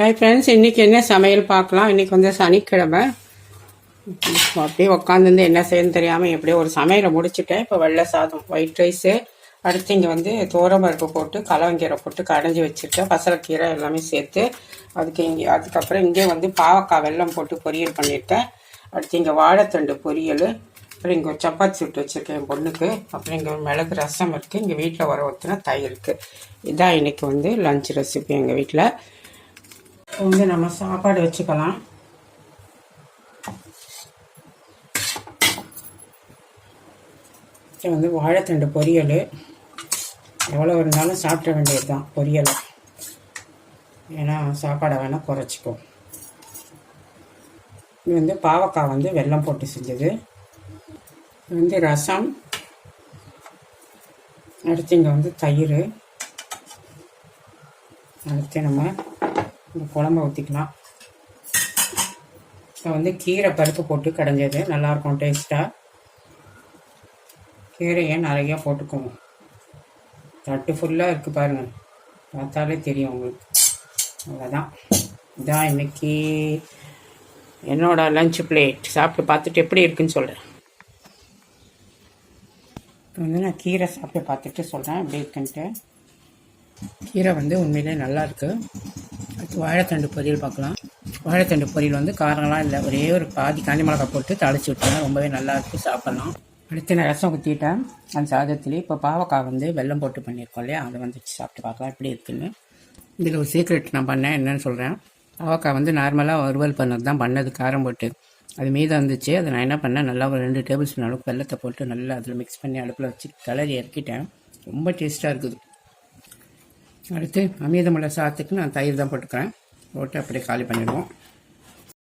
Hi friends இன்றைக்கி என்ன சமையல் பார்க்கலாம்? இன்றைக்கி வந்து சனிக்கிழமை. இப்போ அப்படியே உட்காந்துருந்து என்ன செய்யணும்னு தெரியாமல் எப்படியோ ஒரு சமையலை முடிச்சுட்டேன். இப்போ வெள்ளை சாதம் ஒயிட் ரைஸு அடுத்து இங்கே வந்து தோரம்பருப்பு போட்டு கலவங்கீரை போட்டு கடைஞ்சி வச்சுருக்கேன் பசலக்கீரை எல்லாமே சேர்த்து அதுக்கு இங்கே அதுக்கப்புறம் இங்கே வந்து பாவக்காய் வெல்லம் போட்டு பொரியல் பண்ணியிருக்கேன். அடுத்து இங்கே வாழைத்தண்டு பொரியல். அப்புறம் இங்கே ஒரு சப்பாத்தி சுட்டு வச்சுருக்கேன் என் பொண்ணுக்கு. அப்புறம் இங்கே மிளகு ரசம் இருக்குது இங்கே வீட்டில் வர ஊற்றினா தயிர் இருக்குது இதான் இன்றைக்கி வந்து லஞ்ச் ரெசிபி எங்கள் வீட்டில் இப்போ வந்து நம்ம சாப்பாடு வச்சுக்கலாம். இது வந்து வாழைத்தண்டு பொரியல். எவ்வளோ இருந்தாலும் சாப்பிட வேண்டியது தான் பொரியலை. ஏன்னா சாப்பாடை வேணால் குறைச்சிக்கும் இது வந்து பாவக்காய் வந்து வெல்லம் போட்டு செஞ்சது. இது வந்து ரசம். அடுத்து இங்கே வந்து தயிர். அடுத்து நம்ம இந்த குழம்ப ஊற்றிக்கலாம் இப்போ வந்து கீரை பருப்பு போட்டு கடைஞ்சது. நல்லாயிருக்கும் டேஸ்ட்டாக கீரையை நிறையா போட்டுக்குவோம். தட்டு ஃபுல்லாக இருக்குது பாருங்கள் பார்த்தாலே தெரியும் உங்களுக்கு. அவ்வளோதான் இதான் இன்னைக்கு என்னோட லஞ்ச் பிளேட் சாப்பிட்டு பார்த்துட்டு எப்படி இருக்குன்னு சொல்கிறேன் இப்போ வந்து நான் கீரை சாப்பிட்டு பார்த்துட்டு சொல்கிறேன் எப்படி இருக்குன்ட்டு. கீரை வந்து உண்மையிலே நல்லா இருக்குது அடுத்து வாழைத்தண்டு பொரியல் பார்க்கலாம். வாழைத்தண்டு பொரியல் வந்து காரம்லாம் இல்லை. ஒரே ஒரு பாதி காஞ்சி மிளகா போட்டு தழைச்சி விட்டேன் ரொம்பவே நல்லா இருக்குது சாப்பிட்லாம். அடுத்து நான் ரசம் ஊற்றிட்டேன் அந்த சாதத்துலேயே இப்போ பாவக்காய் வந்து வெல்லம் போட்டு பண்ணியிருக்கோம் இல்லையா? அதை வந்து சாப்பிட்டு பார்க்கலாம். எப்படி இருக்குன்னு. இதில் ஒரு சீக்ரெட் நான் பண்ணேன். என்னன்னு சொல்கிறேன் பாவக்காய் வந்து நார்மலாக வறுவல் பண்ணது தான். பண்ணது காரம் போட்டு. அது மீதம் இருந்துச்சு. அதை நான் என்ன பண்ணேன்? நல்லா ஒரு ரெண்டு டேபிள் ஸ்பூன் அளவுக்கு வெள்ளத்தை போட்டு நல்லா அதில் மிக்ஸ் பண்ணி அடுப்பில் வச்சு கலரி இறக்கிட்டேன். ரொம்ப டேஸ்ட்டாக இருக்குது. அடுத்து அமிர்தமுள்ள சாத்துக்கு நான் தயிர் தான் போட்டுக்கிறேன். போட்டு அப்படியே காலி பண்ணிடுவோம்.